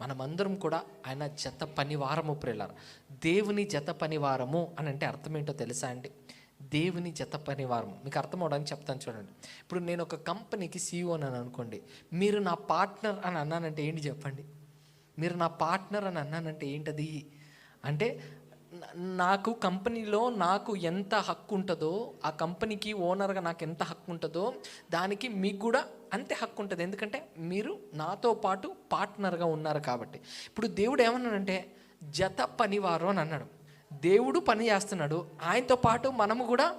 మనమందరం కూడా ఆయన జత పనివారము ప్రియులారా. దేవుని జత పనివారము అని అంటే అర్థం ఏంటో తెలుసా అండి? దేవుని జత పనివారము. మీకు అర్థం అవడానికి చెప్తాను చూడండి. ఇప్పుడు నేను ఒక కంపెనీకి సీఈఓ అని అనుకోండి. మీరు నా పార్ట్నర్ అని అన్నానంటే ఏంటి చెప్పండి? మీరు నా పార్ట్నర్ అని అన్నానంటే ఏంటది? అంటే నాకు కంపెనీలో నాకు ఎంత హక్కు ఉంటుందో ఆ కంపెనీకి ఓనర్గా నాకు ఎంత హక్కు ఉంటుందో దానికి మీకు కూడా అంతే హక్కు ఉంటుంది. ఎందుకంటే మీరు నాతో పాటు పార్ట్నర్గా ఉన్నారు కాబట్టి. ఇప్పుడు దేవుడు ఏమన్నాడంటే జత పనివారు అని అన్నాడు. దేవుడు పని చేస్తున్నాడు. ఆయనతో పాటు మనము కూడా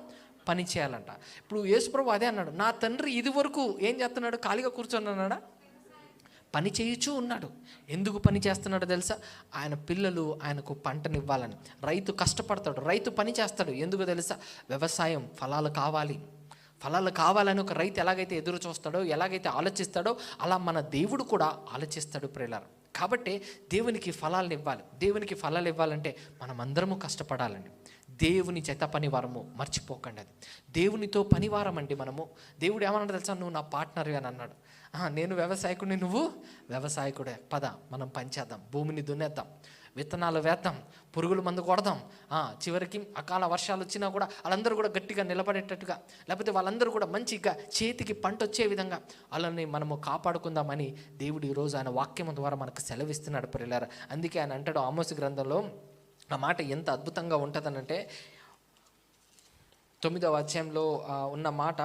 పని చేయాలంట. ఇప్పుడు యేసుప్రభు అదే అన్నాడు. నా తండ్రి ఇది వరకు ఏం చేస్తున్నాడు? ఖాళీగా కూర్చొని అన్నాడా పని చేయుచూ ఉన్నాడు. ఎందుకు పని చేస్తున్నాడో తెలుసా? ఆయన పిల్లలు ఆయనకు పంటనివ్వాలని. రైతు కష్టపడతాడు. రైతు పని చేస్తాడు. ఎందుకు తెలుసా? వ్యవసాయం ఫలాలు కావాలి. ఫలాలు కావాలని ఒక రైతు ఎలాగైతే ఎదురు చూస్తాడో ఎలాగైతే ఆలోచిస్తాడో అలా మన దేవుడు కూడా ఆలోచిస్తాడు ప్రేలారు కాబట్టి దేవునికి ఫలాలను ఇవ్వాలి దేవునికి ఫలాలు ఇవ్వాలంటే మనం అందరము కష్టపడాలండి. దేవుని చేత పనివారము మర్చిపోకండి అది. దేవునితో పనివారం అండి మనము. దేవుడు ఏమన్నాడు తెలుసా? నువ్వు నా పార్ట్నర్ అని అన్నాడు. నేను వ్యవసాయకుడిని నువ్వు వ్యవసాయకుడే. పద మనం పనిచేద్దాం భూమిని దున్నేద్దాం. విత్తనాలు వేద్దాం. పురుగుల మందు కొడదాం. ఆ, చివరికి అకాల వర్షాలు వచ్చినా కూడా వాళ్ళందరూ కూడా గట్టిగా నిలబడేటట్టుగా లేకపోతే వాళ్ళందరూ కూడా మంచిగా చేతికి పంట వచ్చే విధంగా వాళ్ళని మనము కాపాడుకుందామని దేవుడు ఈరోజు ఆయన వాక్యం ద్వారా మనకు సెలవిస్తున్నాడు పిల్లల అందుకే ఆయన అంటాడు ఆమోసు గ్రంథంలో ఆ మాట ఎంత అద్భుతంగా ఉంటుందనంటే తొమ్మిదవ అధ్యాయంలో ఉన్న మాట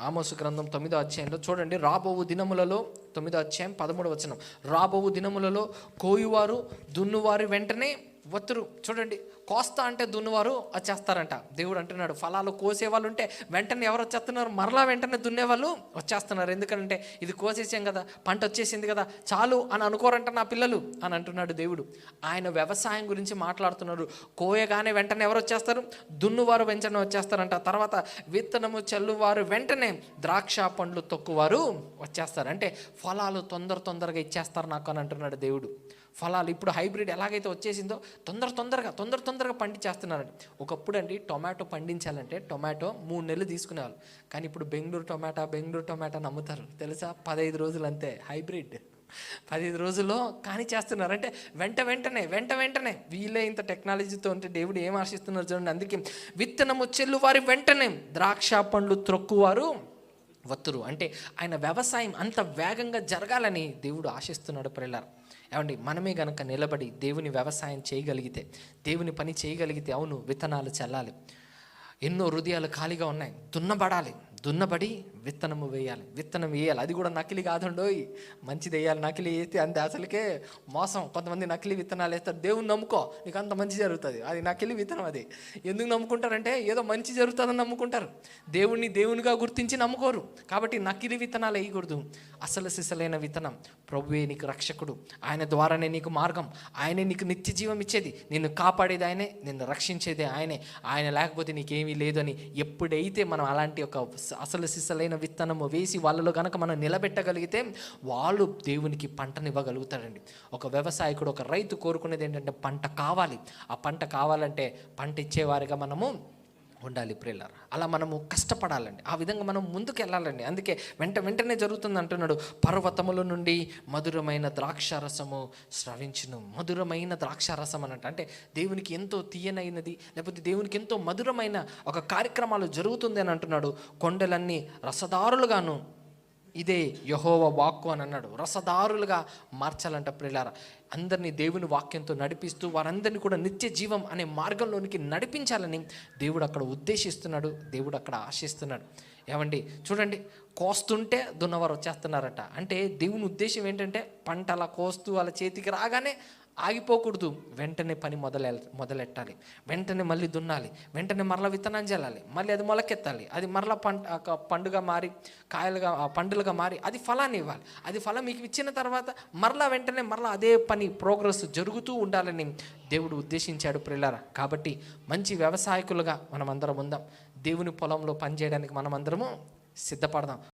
ఆమోసు గ్రంథం తొమ్మిదో అధ్యాయంలో చూడండి రాబోవు దినములలో తొమ్మిదో అధ్యాయం పదమూడవ వచనం రాబోవు దినములలో కోయువారు దున్నువారు వెంటనే వత్తురు చూడండి కోస్తా అంటే దున్నువారు వచ్చేస్తారంట. దేవుడు అంటున్నాడు ఫలాలు కోసే వాళ్ళు ఉంటే వెంటనే ఎవరు వచ్చేస్తున్నారు? మరలా వెంటనే దున్నేవాళ్ళు వచ్చేస్తున్నారు. ఎందుకంటే ఇది కోసేసాం కదా పంట వచ్చేసింది కదా చాలు అని అనుకోరంట నా పిల్లలు. అని అంటున్నాడు దేవుడు. ఆయన వ్యవసాయం గురించి మాట్లాడుతున్నారు కోయగానే వెంటనే ఎవరు వచ్చేస్తారు? దున్నువారు వెంటనే వచ్చేస్తారంట. తర్వాత విత్తనము చల్లువారు వెంటనే ద్రాక్ష పండ్లు తొక్కువారు వచ్చేస్తారు. అంటే ఫలాలు తొందర తొందరగా ఇచ్చేస్తారు నాకు అని అంటున్నాడు దేవుడు. ఫలాలు ఇప్పుడు హైబ్రిడ్ ఎలాగైతే వచ్చేసిందో తొందర తొందరగా తొందర తొందర తొందరగా పండించేస్తున్నారండి ఒకప్పుడు అండి టొమాటో పండించాలంటే టొమాటో మూడు నెలలు తీసుకునేవాళ్ళు. కానీ ఇప్పుడు బెంగళూరు టొమాటో బెంగళూరు టొమాటో నమ్ముతారు. తెలుసా? పదహైదు రోజులు అంతే హైబ్రిడ్. పదిహేను రోజుల్లో కానీ చేస్తున్నారు. అంటే వెంట వెంటనే వెంట వెంటనే. వీళ్ళే ఇంత టెక్నాలజీతో ఉంటే దేవుడు ఏం ఆశిస్తున్నారు చూడండి. అందుకే విత్తనము చెల్లువారి వెంటనే ద్రాక్ష పండ్లు త్రొక్కువారు వత్తురు. అంటే ఆయన వ్యవసాయం అంత వేగంగా జరగాలని దేవుడు ఆశిస్తున్నాడు ప్రిల్లర్ ఏమండి మనమే గనక నిలబడి దేవుని వ్యవసాయం చేయగలిగితే దేవుని పని చేయగలిగితే అవును విత్తనాలు చల్లాలి. ఎన్నో హృదయాలు ఖాళీగా ఉన్నాయి దున్నబడాలి. దున్నబడి విత్తనము వేయాలి. విత్తనం వేయాలి. అది కూడా నకిలీ కాదండోయ్. మంచిది వేయాలి. నకిలీ వేస్తే అంతే. అసలుకే మోసం. కొంతమంది నకిలీ విత్తనాలు వేస్తారు. దేవుని నమ్ముకో. నీకు అంత మంచి జరుగుతుంది. అది నకిలీ విత్తనం అది. ఎందుకు నమ్ముకుంటారంటే ఏదో మంచి జరుగుతుందని నమ్ముకుంటారు. దేవుణ్ణి దేవునిగా గుర్తించి నమ్ముకోరు. కాబట్టి నకిలీ విత్తనాలు వేయకూడదు. అసలు సిసలైన విత్తనం. ప్రభువే నీకు రక్షకుడు. ఆయన ద్వారానే నీకు మార్గం. ఆయనే నీకు నిత్య జీవం ఇచ్చేది. నిన్ను కాపాడేది ఆయనే. నిన్ను రక్షించేది ఆయనే. ఆయన లేకపోతే నీకేమీ లేదని ఎప్పుడైతే మనం అలాంటి ఒక అసలు సిసలైన విత్తనము వేసి వాళ్ళలో కనుక మనం నిలబెట్టగలిగితే వాళ్ళు దేవునికి పంటనివ్వగలుగుతారండి. ఒక వ్యవసాయకుడు ఒక రైతు కోరుకునేది ఏంటంటే పంట కావాలి. ఆ పంట కావాలంటే పంట ఇచ్చేవారిగా మనము ఉండాలి ప్రిల్లర్ అలా మనము కష్టపడాలండి. ఆ విధంగా మనం ముందుకు వెళ్ళాలండి అందుకే వెంట వెంటనే జరుగుతుంది అంటున్నాడు పర్వతముల నుండి మధురమైన ద్రాక్షారసము స్రవించును. మధురమైన ద్రాక్షారసం అన్నట్టు. అంటే దేవునికి ఎంతో తీయనైనది లేకపోతే దేవునికి ఎంతో మధురమైన ఒక కార్యక్రమాలు జరుగుతుంది అని అంటున్నాడు. కొండలన్నీ రసదారులుగాను ఇదే యహోవ వాక్కు అని అన్నాడు. రసదారులుగా మార్చాలంట ప్రిలార అందరినీ దేవుని వాక్యంతో నడిపిస్తూ వారందరినీ కూడా నిత్య జీవం అనే మార్గంలోనికి నడిపించాలని దేవుడు అక్కడ ఉద్దేశిస్తున్నాడు దేవుడు అక్కడ ఆశిస్తున్నాడు. ఏమండి? చూడండి కోస్తుంటే దున్నవారు వచ్చేస్తున్నారట. అంటే దేవుని ఉద్దేశం ఏంటంటే పంట అలా కోస్తూ వాళ్ళ చేతికి రాగానే ఆగిపోకూడదు. వెంటనే పని మొదలె మొదలెట్టాలి. వెంటనే మళ్ళీ దున్నాలి. వెంటనే మరలా విత్తనం చల్లాలి. మళ్ళీ అది మొలకెత్తాలి. అది మరలా పంట పండుగ మారి కాయలుగా పండులుగా మారి అది ఫలాన్ని ఇవ్వాలి. అది ఫలం మీకు ఇచ్చిన తర్వాత మరలా వెంటనే మరలా అదే పని ప్రోగ్రెస్ జరుగుతూ ఉండాలని దేవుడు ఉద్దేశించాడు ప్రిల్లర కాబట్టి మంచి వ్యవసాయకులుగా మనం అందరం ఉందాం. దేవుని పొలంలో పనిచేయడానికి మనం అందరము సిద్ధపడదాం.